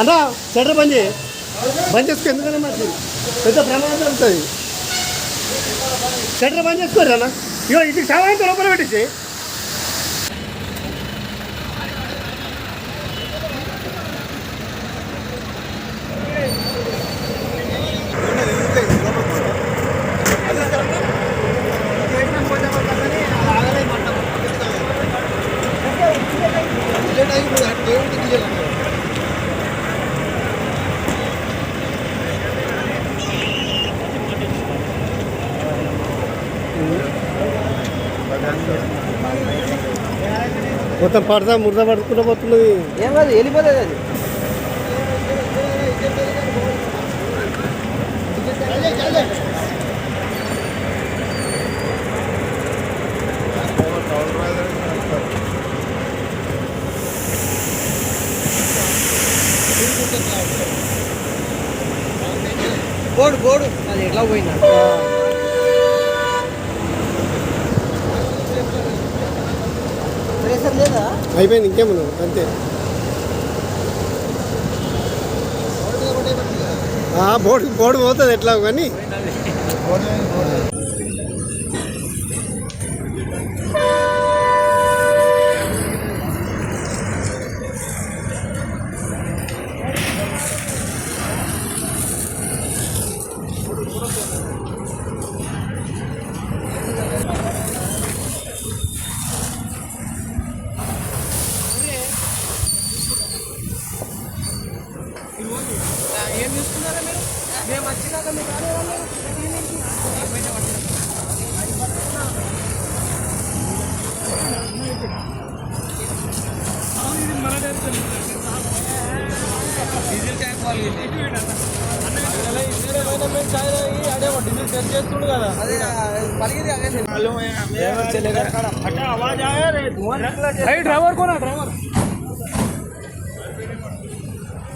అన్న షటర్ బంద్ చేయి. బంద్ చేసుకో ఎందుకన్నా మరి? పెద్ద ప్రమాదం జరుగుతుంది. షటర్ బంద్ చేసుకోరు అన్న. ఇగో ఇది సాయంత్రం లోపల పెట్టేసి మొత్తం పడతా మురద పడుకుంటూ పోతున్నది. ఏం కాదు వెళ్ళిపోతుంది అది. బోడు బోడు అది ఎట్లా పోయిందా ప్రెషర్ లేదా అయిపోయింది ఇంకేమన్నా అంతే. బోర్డు బోర్డు పోతుంది ఎట్లా కానీ. ఏం చూస్తున్నారా మీరు? మేము వచ్చినాక మీరు రాలేవాళ్ళు డీజిల్ ట్యాంక్ వాళ్ళు అదే పలిగింది అదే. Driver Kona driver?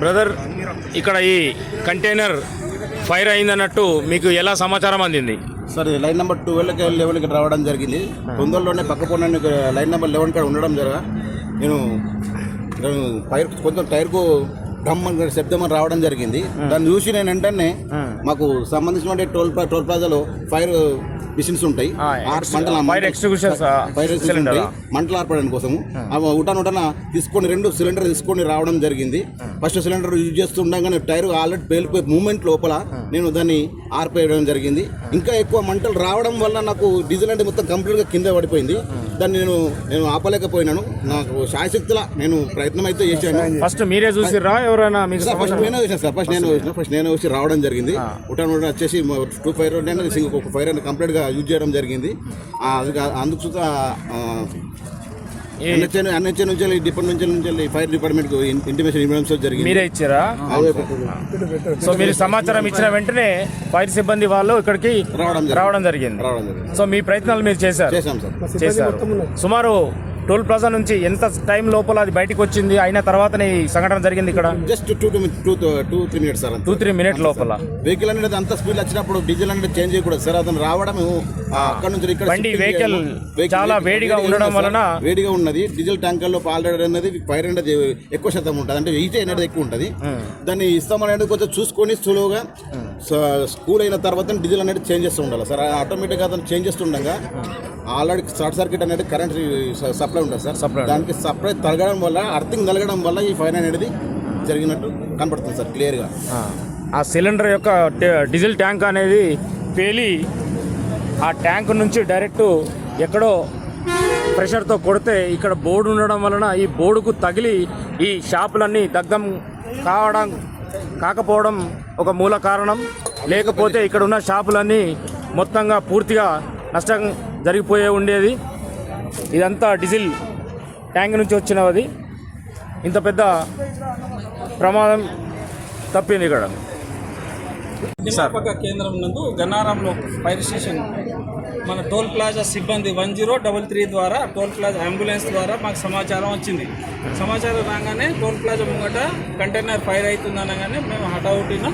బ్రదర్ ఇక్కడ ఈ కంటైనర్ ఫైర్ అయిందన్నట్టు మీకు ఎలా సమాచారం అందింది? సరే లైన్ నెంబర్ ట్వెల్వ్కి లెవెన్కి రావడం జరిగింది. తొందరలోనే పక్క పొన్న లైన్ నెంబర్ లెవెన్ కాడ ఉండడం జరగ నేను నేను టైర్ కొంచెం టైర్కు ఢమ్ అని శబ్దం రావడం జరిగింది. దాన్ని చూసి నేను వెంటనే మాకు సంబంధించిన టోల్ టోల్ ప్లాజాలో ఫైర్ మిషన్స్ ఉంటాయి. మంటల ఉంటాయి? మంటలు ఆర్పడానికి కోసము అవి ఉటాన ఉటాన తీసుకొని రెండు సిలిండర్ తీసుకొని రావడం జరిగింది. ఫస్ట్ సిలిండర్ యూజ్ చేస్తుండగానే టైర్ ఆల్రెడీ పేలిపోయి మూమెంట్ లోపల నేను దాన్ని ఆర్పేయడం జరిగింది. ఇంకా ఎక్కువ మంటలు రావడం వల్ల నాకు డీజిల్ అంటే మొత్తం కంప్లీట్గా కింద పడిపోయింది. దాన్ని నేను నేను ఆపలేకపోయినాను. నాకు శాయశక్తుల నేను ప్రయత్నం అయితే చేశాను. ఫస్ట్ మీరే చూసిర్రా? ఎవరైనా ఫస్ట్ నేనే సార్. ఫస్ట్ నేను వచ్చిన ఫస్ట్ నేను వచ్చి రావడం జరిగింది. ఉటాన్ ఉటాన్ వచ్చేసి టూ ఫైర్ నేను సింగ్ ఒక ఫైర్ అని కంప్లీట్గా యూజ్ చేయడం జరిగింది. అది అందుకు ఈ- ఎన్హెచ్ఎన్ ఎన్హెచ్ఎన్ నుంచి వెళ్ళి డిపార్ట్మెంట్ నుంచి వెళ్ళి ఫైర్ డిపార్ట్మెంట్ ఇంటిమేషన్ ఇవ్వడం జరిగింది. మీరే ఇచ్చారా. సో మీరు సమాచారం ఇచ్చిన వెంటనే ఫైర్ సిబ్బంది వాళ్ళు ఇక్కడికి రావడం జరిగింది. రావడం జరిగింది. రావడం జరిగింది. సో మీ ప్రయత్నాలు మీరు చేశారు? చేశాం సార్. చేశారు. సుమారు టోల్ ప్లాజా నుంచి ఎంత టైం లోపల అది బయటికి వచ్చింది? అయిన తర్వాతనే ఈ సంఘటన జరిగింది ఇక్కడ? Just two two two two three minutes sir two three minute లోపల. వెహికల్ అనేది అంత స్పీడ్ వచ్చినప్పుడు డీజిల్ అనేది చేంజ్ చేయకూడదు సార్. అతను రావడం అక్కడ నుంచి ఇక్కడ బండి. Vehicle- చాలా వేడిగా ఉండడం. వలన వేడిగా ఉన్నది. డీజిల్ ట్యాంకర్లో ఆల్రెడీ అనేది ఫైర్ అనేది ఎక్కువ శాతం ఉంటుంది. అంటే హీట్ అనేది ఎక్కువ ఉంటుంది. దాన్ని ఇస్తామనేది కొంచెం చూసుకొని స్లోగా స్కూల్ అయిన తర్వాత డీజిల్ అనేది చేంజ్ చేస్తూ ఉండాలి సార్. ఆటోమేటిక్గా అతను చేంజ్ చేస్తుండగా ఆల్రెడీ షార్ట్ సర్క్యూట్ అనేది కరెంట్ సప్లై ఉంటుంది సార్ Supply దానికి సప్లై తరగడం వల్ల అర్థం తలగడం వల్ల ఈ ఫైర్ అనేది జరిగినట్టు కనపడుతుంది సార్ క్లియర్గా. ఆ, సిలిండర్ యొక్క డీజిల్ ట్యాంక్ అనేది పేలి ఆ ట్యాంక్ నుంచి డైరెక్ట్ ఎక్కడో ప్రెషర్తో కొడితే ఇక్కడ బోర్డు ఉండడం వలన ఈ బోర్డుకు తగిలి ఈ షాపులన్నీ దగ్ధం కావడం కాకపోవడం ఒక మూల కారణం. లేకపోతే ఇక్కడ ఉన్న షాపులన్నీ మొత్తంగా పూర్తిగా నష్టం జరిగిపోయే ఉండేది. ఇదంతా డీజిల్ ట్యాంక్ నుంచి వచ్చినది. ఇంత పెద్ద ప్రమాదం తప్పింది ఇక్కడ. కేంద్రం నందు గన్నారంలో ఫైర్ స్టేషన్ మన టోల్ ప్లాజా సిబ్బంది వన్ జీరో డబల్ త్రీ ద్వారా టోల్ ప్లాజా అంబులెన్స్ ద్వారా మాకు సమాచారం వచ్చింది. సమాచారం రాగానే టోల్ ప్లాజా ముంగట కంటైనర్ ఫైర్ అవుతుంది అనగానే మేము హఠావుటిన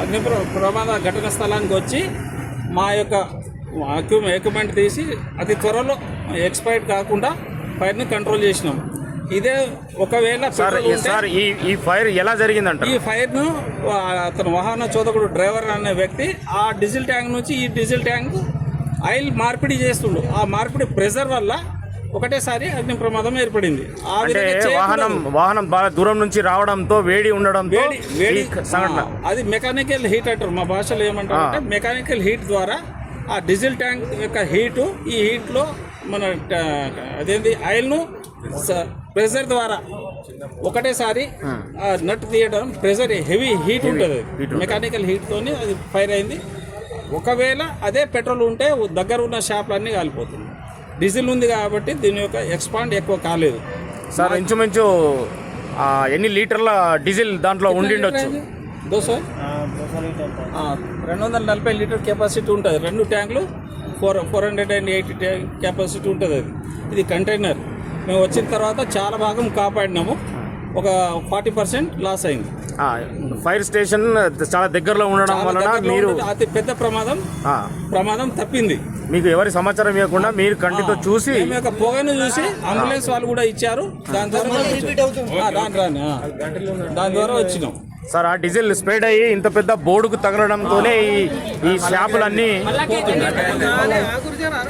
అగ్ని ప్ర- ప్రమాద ఘటన స్థలానికి వచ్చి మా యొక్క ఎక్విప్ ఎక్విప్మెంట్ తీసి అతి త్వరలో ఎక్స్పైర్డ్ కాకుండా ఫైర్ని కంట్రోల్ చేసినాం. ఇదే ఒకవేళ సార్ ఈ- ఈ ఈ ఫైర్ ఎలా జరిగిందంట ఈ ఫైర్ను అతను వాహన చోదకుడు డ్రైవర్ అనే వ్యక్తి ఆ డీజిల్ ట్యాంక్ నుంచి ఈ డీజిల్ ట్యాంక్ ఆయిల్ మార్పిడి చేస్తుండు. ఆ మార్పిడి ప్రెషర్ వల్ల ఒకటేసారి అగ్ని ప్రమాదం ఏర్పడింది. అంటే. వాహనం వాహనం బాగా దూరం నుంచి రావడంతో వేడి ఉండడంతో వేడి సంఘటన. అది మెకానికల్ హీట్ అంటారు. మా భాషలో ఏమంటారు అంటే మెకానికల్ హీట్ ద్వారా ఆ డీజిల్ ట్యాంక్ యొక్క హీటు ఈ హీట్లో మన అదేంటి ఆయిల్ను ప్రెషర్ ద్వారా ఒకటేసారి నట్ తీయడం ప్రెషర్ హెవీ హీట్ ఉంటుంది. మెకానికల్ హీట్తోని అది ఫైర్ అయింది. ఒకవేళ అదే పెట్రోల్ ఉంటే దగ్గర ఉన్న షాపులన్నీ కాలిపోతుంది. డీజిల్ ఉంది కాబట్టి దీని యొక్క ఎక్స్పాండ్ ఎక్కువ కాలేదు. సార్ ఇంచుమించు ఎన్ని లీటర్ల డీజిల్ దాంట్లో ఉండిండొచ్చు? దోశ? ఆ, రెండు వందల నలభై లీటర్ కెపాసిటీ ఉంటుంది. రెండు ట్యాంకులు four four hundred and eighty tank capacity ఉంటుంది అది. ఇది కంటైనర్. మేము వచ్చిన తర్వాత చాలా భాగం కాపాడినాము. ఒక ఫార్టీ పర్సెంట్ లాస్ అయింది. ఆ, ఫైర్ స్టేషన్ చాలా దగ్గరలో ఉండడం వలన మీరు అతి పెద్ద ప్రమాదం. ఆ, ప్రమాదం తప్పింది. మీకు ఎవరి సమాచారం ఇవ్వకుండా మీరు కంటితో చూసి మేము యొక్క పొగను చూసి అంబులెన్స్ వాళ్ళు కూడా ఇచ్చారు. దాని ద్వారా. దాని ద్వారా వచ్చినాం. సార్ ఆ డీజిల్ స్ప్రెడ్ అయ్యి ఇంత పెద్ద బోర్డుకు తగలడంతోనే ఈ ఈ షాపులన్నీ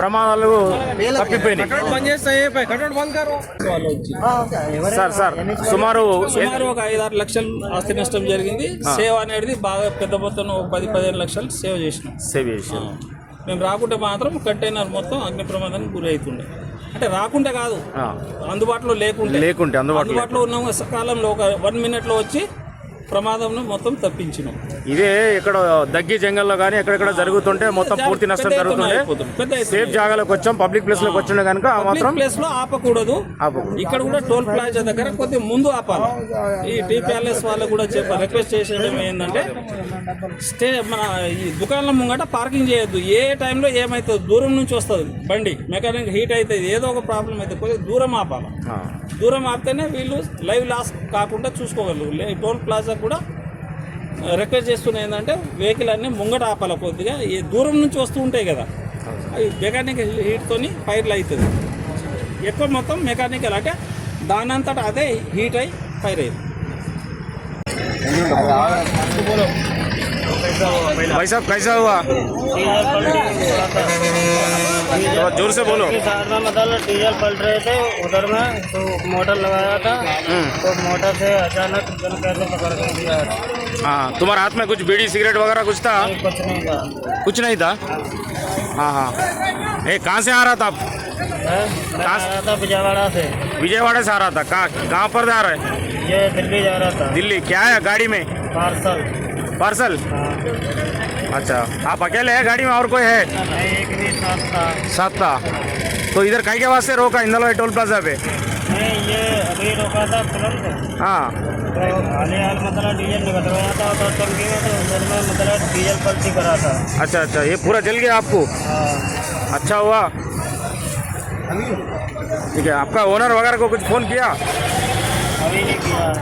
ప్రమాదాలు తప్పిపోయినాయి. సార్ సార్ సుమారు సుమారు ఒక ఐదు ఆరు లక్షలు ఆస్తి నష్టం జరిగింది. సేవ్ అనేది బాగా పెద్ద మొత్తం ఒక పది పదిహేను లక్షలు సేవ్ చేసినాం. సేవ్ చేశారు మేము రాకుంటే మాత్రం కంటైనర్ మొత్తం అగ్ని ప్రమాదానికి గురి అవుతుండే. అంటే రాకుంటే కాదు. అందుబాటులో లేకుంటే. లేకుంటే అందుబాటులో ఉన్న. సకాలంలో ఒక వన్ మినిట్లో వచ్చి ప్రమాదంను మొత్తం తప్పించినాం. ఇదే ఇక్కడ దగ్గి జంగల్లో కానీ ఎక్కడెక్కడ జరుగుతుంటే మొత్తం పూర్తి నష్టం ఎత్తున. సేఫ్ జాగాలోకి వచ్చాం పబ్లిక్ ప్లేస్లోకి వచ్చిండే కనుక మాత్రం ప్లేస్లో ఆపకూడదు. ఇక్కడ కూడా టోల్ ప్లాజా దగ్గర కొద్దిగా ముందు ఆపాలి. ఈ టీ ప్యాలెస్ వాళ్ళకు కూడా చెప్ప రిక్వెస్ట్ చేసేయడం ఏంటంటే స్టే మన ఈ దుకాణం ముంగట పార్కింగ్ చేయొద్దు. ఏ టైంలో ఏమవుతుంది దూరం నుంచి వస్తుంది బండి మెకానిక్ హీట్ అవుతుంది ఏదో ఒక ప్రాబ్లం అయితే కొద్దిగా దూరం ఆపాలి. దూరం ఆపితేనే వీళ్ళు లైవ్ లాస్ కాకుండా చూసుకోగలరు. లే- టోల్ ప్లాజా కూడా రిక్వెస్ట్ చేస్తున్న ఏంటంటే వెహికల్ అన్నీ ముంగట ఆపాల కొద్దిగా. దూరం నుంచి వస్తూ ఉంటాయి కదా. అవి మెకానికల్ హీట్తోని ఫైర్లు అవుతుంది ఎక్కువ మొత్తం మెకానికల్ అంటే దానంతట అదే హీట్ అయి ఫైర్ అయ్యింది. भाई साहब कैसा हुआ? थोड़ा ज़ोर से बोलो। में मतलब डीजल पलट रहे थे उधर में तो मोटर लगाया था। तो मोटर से अचानक कैसे पकड़ के दिया। हाँ तुम्हारे हाथ में कुछ बीड़ी सिगरेट वगैरह कुछ था? कुछ नहीं था। कुछ नहीं था? हाँ हाँ। ए कहाँ से आ रहा था आप? है? रहा था बिजावाड़ा से। विजयवाड़ा से आ रहा था। कहाँ कहाँ पर जा रहे? ये दिल्ली जा रहा था। दिल्ली। क्या है गाड़ी में? पार्सल। पार्सल अच्छा आप अकेले हैं गाड़ी में और कोई है नहीं एक भी साथ था तो इधर कहीं के वास्ते रोका इंदलवाई टोल प्लाजा पे ये अभी रोका था तुरंत हाँ तो हाल ही हाल मतलब डीजल निकलवाया था तो टंकी में तो उधर में मतलब डीजल पलटी करा था अच्छा अच्छा ये पूरा जल गया आपको हाँ अच्छा हुआ ठीक है आपका ओनर वगैरह को कुछ फ़ोन किया अभी नहीं किया